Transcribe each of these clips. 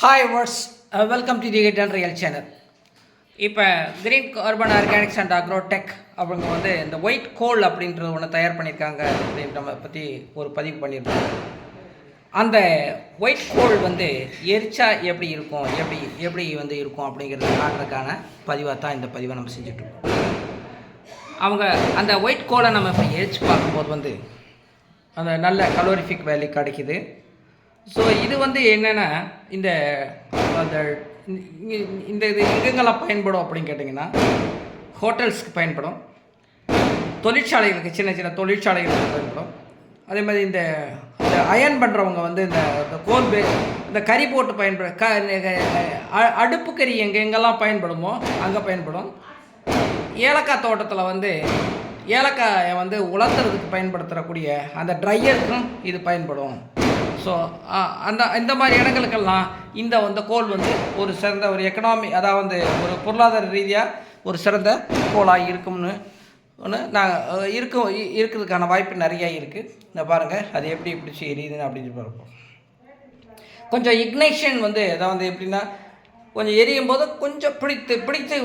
Hi what's welcome to the real channel இப்போ green carbon organics and agrotech அவங்க வந்து இந்த ஒயிட் கோல் அப்படின்றது ஒன்று தயார் பண்ணியிருக்காங்க அப்படின்ற நம்ம பற்றி ஒரு பதிவு பண்ணியிருக்கோம். அந்த ஒயிட் கோல் வந்து எரிச்சா எப்படி இருக்கும்? எப்படி எப்படி வந்து இருக்கும் அப்படிங்கிறத காட்டுறதுக்கான பதிவாக தான் இந்த பதிவை நம்ம செஞ்சுட்ருக்கோம் அவங்க அந்த ஒயிட் கோலை நம்ம இப்போ எரிச்சு பார்க்கும்போது வந்து அந்த நல்ல கலோரிஃபிக் வேல்யூ கிடைக்கிது. ஸோ இது வந்து என்னென்னா இந்த அந்த இந்த இது எங்கெங்கெல்லாம் பயன்படும் அப்படின்னு கேட்டிங்கன்னா ஹோட்டல்ஸ்க்கு பயன்படும். தொழிற்சாலைகளுக்கு சின்ன சின்ன தொழிற்சாலைகளுக்கு பயன்படும். அதே மாதிரி இந்த இந்த அயன் பண்ணுறவங்க வந்து இந்த இந்த கோல் பே இந்த கறி போட்டு பயன்பட க அ- அடுப்பு கறி எங்கே எங்கெல்லாம் பயன்படுமோ அங்கே பயன்படும். ஏலக்காய் தோட்டத்தில் வந்து ஏலக்காயை வந்து உலர்த்துறதுக்கு பயன்படுத்தக்கூடிய அந்த ட்ரையருக்கும் இது பயன்படும். ஸோ அந்த இந்த மாதிரி இடங்களுக்கெல்லாம் இந்த வந்த கோல் வந்து ஒரு சிறந்த ஒரு எக்கனாமி அதாவது ஒரு பொருளாதார ரீதியாக ஒரு சிறந்த கோலாக இருக்கும்னு ஒன்று நாங்கள் இருக்கும் இ- இருக்கிறதுக்கான வாய்ப்பு நிறையா இருக்குது இந்த பாருங்கள் அது எப்படி பிடிச்சி எரியுதுன்னு அப்படின்னு பார்ப்போம் கொஞ்சம் இக்னைஷன் வந்து அதாவது எப்படின்னா கொஞ்சம் எரியும் போது கொஞ்சம் பிடித்து பிடித்து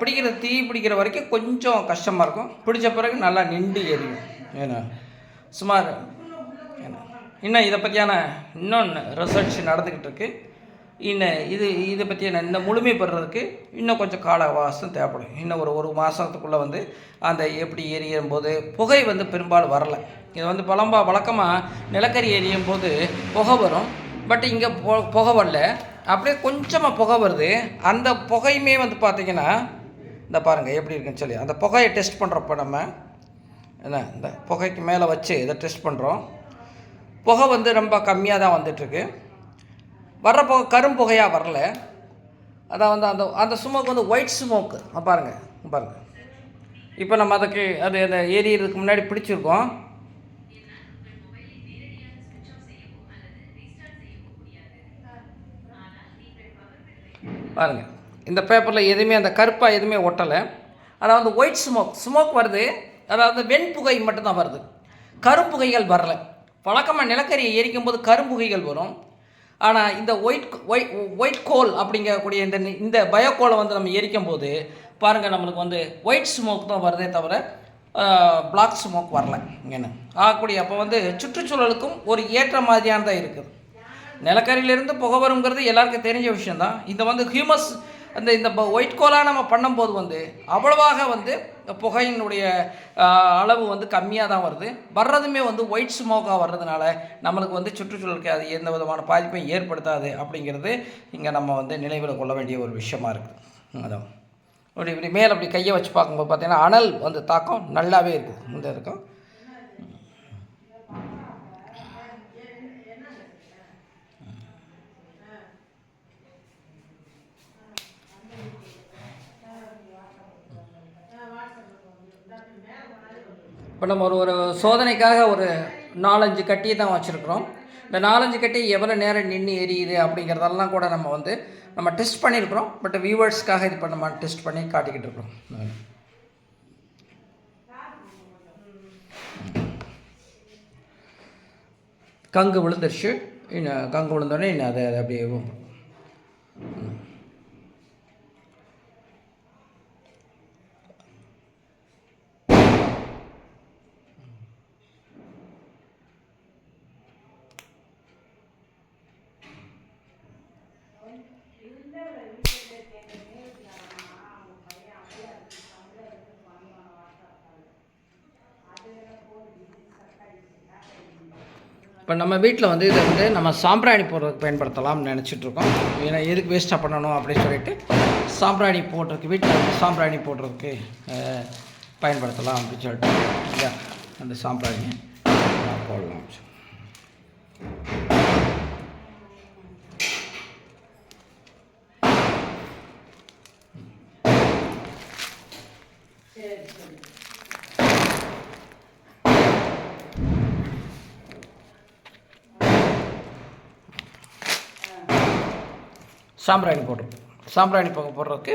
பிடிக்கிற தீ பிடிக்கிற வரைக்கும் கொஞ்சம் கஷ்டமாக இருக்கும். பிடிச்ச பிறகு நல்லா நின்று எரியும். ஏன்னா சுமார் இன்னும் இதை பற்றியான இன்னொன்று ரிசர்ச் நடந்துக்கிட்டு இருக்கு இன்னும் இது இதை பற்றியான இந்த முழுமை பெறுறதுக்கு இன்னும் கொஞ்சம் கால அவகாசம் தேவைப்படும். இன்னும் ஒரு ஒரு மாதத்துக்குள்ளே வந்து அந்த எப்படி எரியும் போது புகை வந்து பெரும்பாலும் வரல. இது வந்து பழம்பா வழக்கமாக நிலக்கரி எரியும் போது புகை வரும். பட் இங்கே பொ புகை வரல. அப்படியே கொஞ்சமாக புகை வருது. அந்த புகையுமே வந்து பார்த்திங்கன்னா இந்த பாருங்கள் எப்படி இருக்குன்னு சொல்லி அந்த புகையை டெஸ்ட் பண்ணுறப்ப நம்ம என்ன இந்த புகைக்கு மேலே வச்சு இதை டெஸ்ட் பண்ணுறோம் புகை வந்து ரொம்ப கம்மியாக தான் வந்துட்டுருக்கு. வர்ற புகை கரும் புகையாக வரல. அதான் வந்து அந்த அந்த ஸ்மோக் வந்து ஒயிட் ஸ்மோக்கு பாருங்கள் பாருங்கள் இப்போ நம்ம அதுக்கு அது அந்த ஏரியதுக்கு முன்னாடி பிடிச்சிருக்கோம். பாருங்கள் இந்த பேப்பரில் எதுவுமே அந்த கருப்பாக எதுவுமே ஒட்டலை. அதாவது ஒயிட் ஸ்மோக் ஸ்மோக் வருது அதாவது வெண்புகை மட்டும்தான் வருது. கரும்புகைகள் வரலை. வழக்கமாக நிலக்கரியை எரிக்கும் போது கரும்புகைகள் வரும். ஆனால் இந்த ஒயிட் ஒயிட் ஒயிட் கோல் அப்படிங்கக்கூடிய இந்த இந்த பயோகோலை வந்து நம்ம எரிக்கும் போது பாருங்கள் நம்மளுக்கு வந்து ஒயிட் ஸ்மோக் தான் வருதே தவிர பிளாக் ஸ்மோக் வரல இங்கேன்னு. ஆகக்கூடிய அப்போ வந்து சுற்றுச்சூழலுக்கும் ஒரு ஏற்ற மாதிரியானதாக இருக்குது. நிலக்கரியிலிருந்து புகை வருங்கிறது எல்லாருக்கும் தெரிஞ்ச விஷயந்தான் இந்த வந்து ஹியூமஸ் அந்த இந்த ஒயிட் கோலாக நம்ம பண்ணும்போது வந்து அவ்வளவாக வந்து புகையினுடைய அளவு வந்து கம்மியாக தான் வருது. வர்றதுமே வந்து ஒயிட் ஸ்மோக்காக வர்றதுனால நம்மளுக்கு வந்து சுற்றுச்சூழலுக்கு அது எந்த விதமான பாதிப்பையும் ஏற்படுத்தாது அப்படிங்கிறது இங்கே நம்ம வந்து நினைவில் கொள்ள வேண்டிய ஒரு விஷயமா இருக்குது அதான் இப்படி இப்படி மேலே அப்படி கையை வச்சு பார்க்கும்போது பார்த்திங்கன்னா அனல் வந்து தாக்கம் நல்லாவே இருக்குது இந்த இருக்கும் இப்போ நம்ம ஒரு ஒரு சோதனைக்காக ஒரு நாலஞ்சு கட்டியை தான் வச்சுருக்குறோம். இந்த நாலஞ்சு கட்டி எவ்வளோ நேரம் நின்று எரியுது அப்படிங்கிறதெல்லாம் கூட நம்ம வந்து நம்ம டெஸ்ட் பண்ணியிருக்கிறோம். பட் வியூவர்ஸ்க்காக இது இப்போ நம்ம டெஸ்ட் பண்ணி காட்டிக்கிட்டு இருக்கிறோம். கங்கு விழுந்துருச்சு. இன்னும் கங்கு விழுந்தோடனே இன்னும் அதை அதை அப்படியே இப்போ நம்ம வீட்டில் வந்து இதை வந்து நம்ம சாம்பிராணி போடுறதுக்கு பயன்படுத்தலாம்னு நினச்சிட்ருக்கோம். ஏன்னா எதுக்கு வேஸ்ட்டாக பண்ணணும் அப்படின்னு சொல்லிட்டு சாம்பிராணி போடுறதுக்கு வீட்டில் வந்து சாம்பிராணி போடுறதுக்கு பயன்படுத்தலாம் அப்படின்னு சொல்லிட்டு அந்த சாம்பிராணி போடலாம். சாம்பிராணி போடுறோம் சாம்பிராணி புகை போடுறதுக்கு